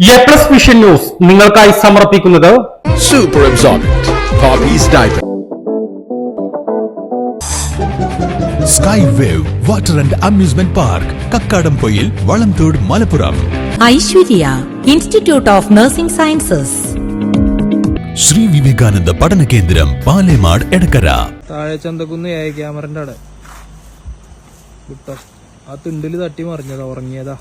A plus vision news നിങ്ങൾക്കായി സമർപ്പിക്കുന്നത് super absorbent. Sky wave water and amusement park Kakkadampoyil Valamthode Malappuram Aishwarya institute of nursing sciences Shri Vivekananda പഠന കേന്ദ്രം പാലേമാട് എടക്കര താഴെ Chanthakkunnu A ക്യാമറന്റെ അവിടെ. ആ തിണ്ടിൽ തട്ടി മറിഞ്ഞതാ ഉറങ്ങിയതാ.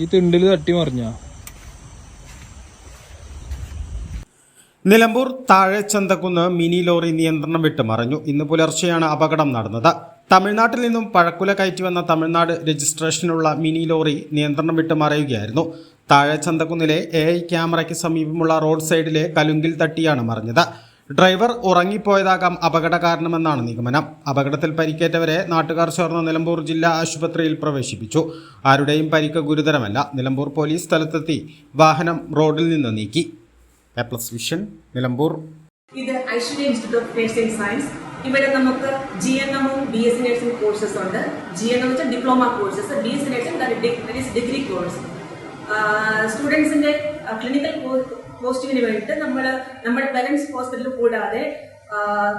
ഈ തിണ്ടിൽ തട്ടി മറിഞ്ഞ? നിലമ്പൂർ താഴെ ചന്തക്കുന്ന് മിനി ലോറി നിയന്ത്രണം വിട്ട് മറിഞ്ഞു. ഇന്ന് പുലർച്ചെയാണ് അപകടം നടന്നത്. തമിഴ്നാട്ടിൽ നിന്നും പഴക്കുല കയറ്റി വന്ന തമിഴ്നാട് രജിസ്ട്രേഷനുള്ള മിനി ലോറി നിയന്ത്രണം വിട്ട് മറയുകയായിരുന്നു. താഴെ ചന്തക്കുന്നിലെ എ ഐ ക്യാമറയ്ക്ക് സമീപമുള്ള റോഡ് സൈഡിലെ കലുങ്കിൽ തട്ടിയാണ് മറിഞ്ഞത്. ഡ്രൈവർ ഉറങ്ങിപ്പോയതാകാം അപകട കാരണമെന്നാണ് നിഗമനം. അപകടത്തിൽ പരിക്കേറ്റവരെ നാട്ടുകാർ ചേർന്ന് നിലമ്പൂർ ജില്ലാ ആശുപത്രിയിൽ പ്രവേശിപ്പിച്ചു. ആരുടെയും പരിക്ക് ഗുരുതരമല്ല. നിലമ്പൂർ പോലീസ് സ്ഥലത്തെത്തി വാഹനം റോഡിൽ നിന്ന് നീക്കി. A plus vision Nilambur. ഇത് ഐശ്വര്യ ഇൻസ്റ്റിറ്റ്യൂട്ട് ഓഫ് സയൻസ്. ഇവിടെ നമുക്ക് ജി എൻ എമ്മും ബി എസ് സി കോഴ്സസ് ഉണ്ട്. ജി എൻ എം വെച്ചാൽ diploma courses. B S C degree course. സ്റ്റുഡൻസിന്റെ clinical പോസ്റ്റിങ്ങിന് വേണ്ടിയിട്ട് നമ്മൾ നമ്മുടെ പേരൻസ് ഹോസ്പിറ്റൽ കൂടാതെ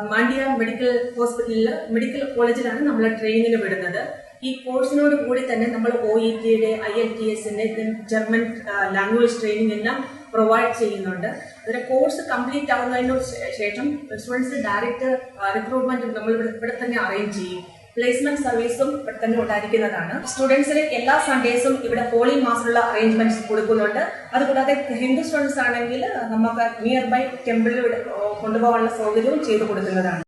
മാണ്ഡ്യ മെഡിക്കൽ ഹോസ്പിറ്റലിൽ മെഡിക്കൽ കോളേജിലാണ് നമ്മൾ ട്രെയിനിങ് വിടുന്നത്. ഈ കോഴ്സിനോട് കൂടി തന്നെ നമ്മൾ ഒ ഇ ടിയുടെ ഐ എൽ ടി എസിന്റെ ജർമ്മൻ ലാംഗ്വേജ് ട്രെയിനിങ് എല്ലാം പ്രൊവൈഡ് ചെയ്യുന്നുണ്ട്. അതിന്റെ കോഴ്സ് കംപ്ലീറ്റ് ആവുന്നതിന് ശേ- ശേഷം സ്റ്റുഡൻസ് ഡയറക്റ്റ് റിക്രൂട്ട്മെന്റ് നമ്മൾ ഇവിടെ തന്നെ അറേഞ്ച് ചെയ്യും. പ്ലേസ്മെന്റ് സർവീസും ഇവിടെ തന്നെ ഉണ്ടായിരിക്കുന്നതാണ്. സ്റ്റുഡൻസിന് എല്ലാ സൺഡേസും ഇവിടെ ഹോളി മാസമുള്ള അറേഞ്ച്മെന്റ്സ് കൊടുക്കുന്നുണ്ട്. അതുകൂടാതെ ഹിന്ദു സ്റ്റുഡൻസ് ആണെങ്കിൽ നമുക്ക് നിയർ ബൈ ടെമ്പിളിൽ കൊണ്ടുപോകാനുള്ള സൗകര്യവും ചെയ്തു കൊടുക്കുന്നതാണ്.